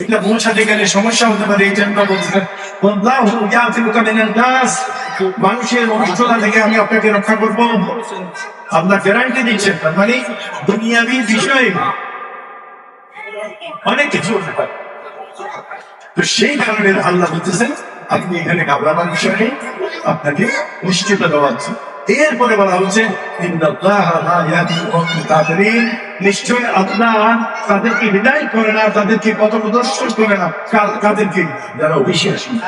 এটা পৌঁছাতে গেলে সমস্যা হতে পারে এই জন্য বলছেন "ওয়াল্লাহু ইয়াতিবুকা মিনান নাস", মানুষের অনিষ্টতা থেকে আমি আপনাকে রক্ষা করব। আপনার গ্যারান্টি দিচ্ছেন মানে দুনিয়াবি বিষয়ে অনেক কিছু হতে তো সেই কারণে আল্লাহ বলতেছেন আপনি এখানে ঘাবড়াবার বিষয় আপনাকে নিশ্চিত দেওয়া এরপরে বলা হচ্ছে। নিশ্চয় আল্লাহ তাদেরকে বিদায় করে না তাদেরকে পথ প্রদর্শন করে না কা- কাদেরকে? যারা অবিশ্বাসী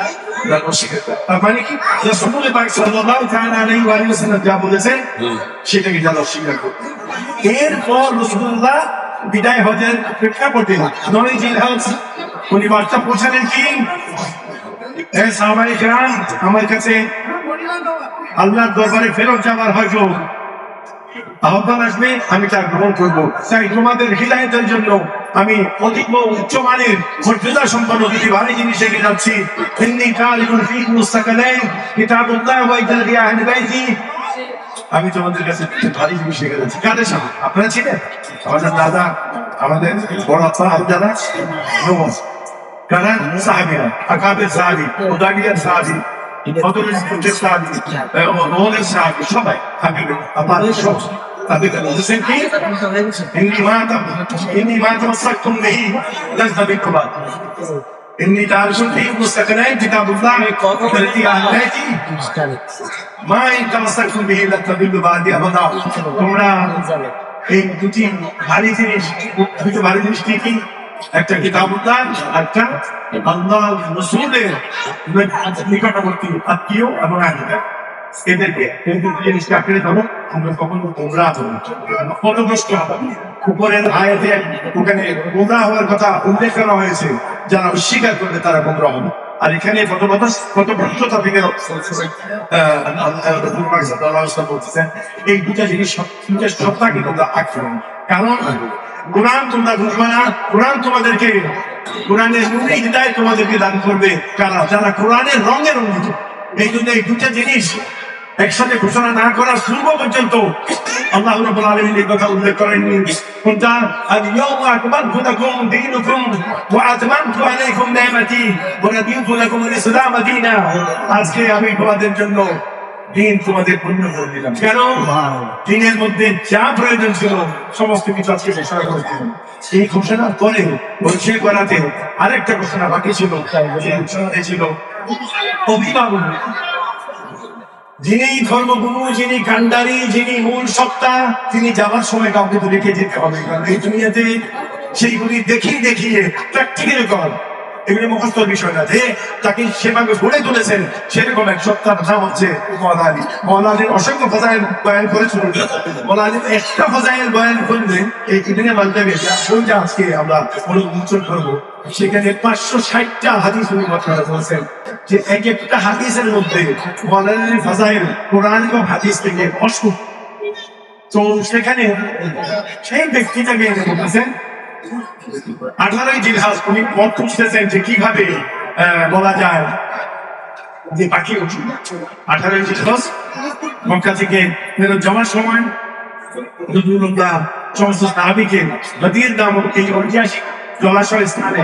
যারা অস্বীকার তার মানে কি? রাসূল পাক সাল্লাল্লাহু তাআলা আলাইহি ওয়া যা বলেছেন সেটাকে যারা অস্বীকার করে। এরপর রাসূলুল্লাহ বিদায় হজের প্রেক্ষাপটে নয় জিলহজ উনি বার্তা পৌঁছালেন কি? সাহাবায়ে আমার কাছে আল্লাহর দরবারে ফেরত যাবার হয়তো আহ্বান আসবে, আমি তা গ্রহণ করব। তাই তোমাদের হৃদায়তের জন্য আমি অধিক উচ্চমানের মর্যাদা সম্পন্ন দুটি ভারী জিনিস রেখে যাচ্ছি। হিন্দি কাল ফিক মুস্তাকালাইন কিতাবুল্লাহ ওয়া ইতাদি আহলি বাইতি। আমি তোমাদের কাছে ভারী জিনিস রেখে যাচ্ছি। কাদের সামনে? আপনারা ছিলেন? আমাদের দাদা, আমাদের বড় আপা দাদা নমস কারা? সাহাবিরা। আকাবের সাহাবি উদাগিয়ার সাহাবি। ফতরের সাহাবি মোহনের সাহাবি সবাই হাবিবে আপনাদের সব তাদের বলছেন কি إني ما إني ما تمسكتم به لن تضلوا بعد إني تعرفون في مستقنين كتاب الله الذي آتيتي ما إن تمسكتم به لن تضلوا بعد أبدا তোমরা এই দুটি ভারী জিনিস দুটো ভারী জিনিস কি কি একটা কিতাবুল্লাহ, একটা আল্লাহ নিকটবর্তী আত্মীয় এবং এদেরকে এই দুটি জিনিসকে আঁকড়ে ধরো, আমরা কখনো উপরের আয়াতে ওখানে গোমরা হওয়ার কথা উল্লেখ করা হয়েছে, যারা অস্বীকার করবে তারা গোমরা হবে। আর এখানে পদবতা পদভ্রষ্টতা থেকে বলতেছেন, এই দুটা জিনিস দুটা তোমরা আঁকড়ে কারণ কোরআন তোমরা বুঝবে না, কোরআন তোমাদেরকে, কোরআনের নুরি হৃদায় তোমাদেরকে দান করবে। কারা যারা কোরআনের রঙে রঙিত, এই জন্য এই দুটা জিনিস একসাথে ঘোষণা না করার পূর্ব পর্যন্ত আল্লাহ রাব্বুল আলামিন এই কথা উল্লেখ করেননি। কোনটা আল-ইয়াউমা আকমালতু লাকুম দীনুকুম ওয়া আতমামতু আলাইকুম নি'মাতি ওয়া রাদিতু লাকুম আল-ইসলাম আজকে আমি তোমাদের জন্য দিন তোমাদের পূর্ণ করে দিলাম। কেন? দিনের মধ্যে যা প্রয়োজন ছিল, সমস্ত কিছু আজকে ঘোষণা করে দিলাম। এই ঘোষণার পরে বলছে করাতে আরেকটা ঘোষণা বাকি ছিল ছিল, অভিভাবক। যিনি ধর্মগুরু, যিনি কান্ডারি যিনি মূল সত্তা, তিনি যাওয়ার সময় কাউকে তো রেখে যেতে হবে, কারণ এই দুনিয়াতে সেইগুলি দেখিয়ে দেখিয়ে প্র্যাকটিক্যাল কর। এগুলি মুখস্থ বিষয় না। যে তাকে সেভাবে গড়ে তুলেছেন, সেরকম এক সত্তার নাম হচ্ছে মৌলা আলী। অসংখ্য ফজাইল বয়ান মৌলা আলীর একটা ফজাইল বয়ান করলে এই মানতে গেছে ওইটা আজকে আমরা উন্মোচন করব? সেখানে পাঁচশো ষাটটা হাদিস উনি আপনারা বলছেন যে এক একটা হাদিসের মধ্যে মৌলা আলীর ফজাইল কোরআন এবং হাদিস থেকে অসুখ তো সেখানে সেই ব্যক্তিটাকে বলতেছেন আঠারোই জিলহাস উনি পথ খুঁজতেছেন যে কীভাবে বলা যায় যে পাখি উঠি। আঠারোই মক্কা থেকে যাওয়ার সময় নজরুল্লাহ সমস্ত নদীর দাম এই ঐতিহাসিক জলাশয় স্থানে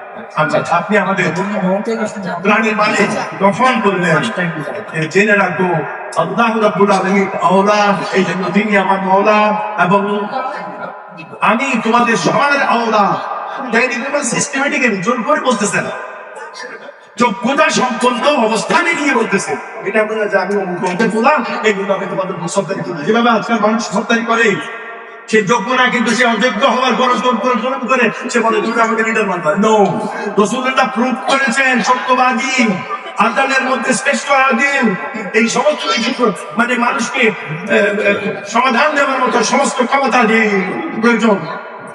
আচ্ছা আপনি আমাদের মালিক, দফন করলেন। জেনে রাখব, আল্লাহ আওলা এই জন্য তিনি আমার এবং আমি তোমাদের সবার আওলা তাই সিস্টেমেটিক্যালি জোর করে বলতেছেন। যোগ্যতা সম্পন্ন অবস্থানে গিয়ে বলতেছে এটা আপনারা যে আমি অমুক তোলা এগুলো আমি তোমাদের সত্তারি যেভাবে আজকাল মানুষ সত্তারি করে সে যোগ্য না, কিন্তু সে অযোগ্য হওয়ার করে সে বলে, তুমি আমাকে লিডার নো। প্রুভ করেছেন, সত্যবাদী। আদালের মধ্যে শ্রেষ্ঠ আদিল। এই সমস্ত কিছু মানে মানুষকে সমাধান দেওয়ার মতো সমস্ত ক্ষমতা যে প্রয়োজন।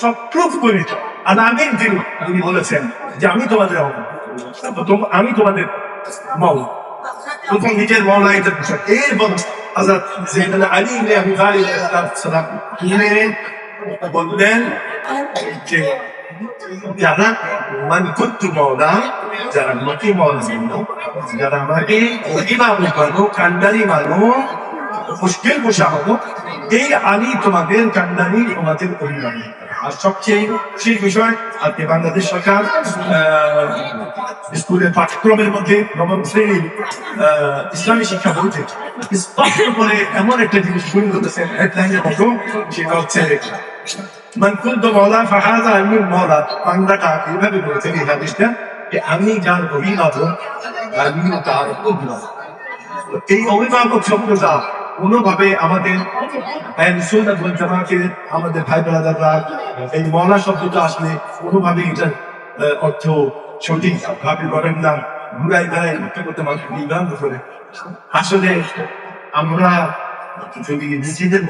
সব প্রুফ করে আর আমিন তিনি তিনি বলেছেন যে, আমি তোমাদের। আমি তোমাদের মাও প্রথম নিজের মৌলা এটা এরপর হাজার সেখানে আলী ইবনে আবু তালিব সালাম তিনি বললেন যে যারা মান কুন্তু মৌলা যারা মৌলা মানো যারা আমাকে ইমাম মানো কান্ডারি মানো মুশকিল বসা হলো এই আলী তোমাদের কান্ডারি তোমাদের অভিভাবক আর সবচেয়ে সেই বিষয় আপনি বাংলাদেশ সরকার স্কুলের পাঠ্যক্রমের মধ্যে নবম শ্রেণির ইসলামী শিক্ষা বইতে স্পষ্ট করে এমন একটা জিনিস শুরু করতেছেন হেডলাইনের মতো, সেটা হচ্ছে ফাহাদা আমি মৌলা বাংলাটা এইভাবে বলেছেন এই হাদিসটা যে, আমি যার অভিভাবক, আমিও তার অভিভাবক। এই অভিভাবক শব্দটা কোনোভাবে আমাদের জামাকে আমাদের ভাই বোনাদাররা এই মৌলা শব্দটা আসলে কোনোভাবে এটার অর্থ সঠিক ভাবে করেন না। ঘুরাই বেড়াই করতে করতে মানুষ বিভ্রান্ত করে। আসলে আমরা যদি নিজেদের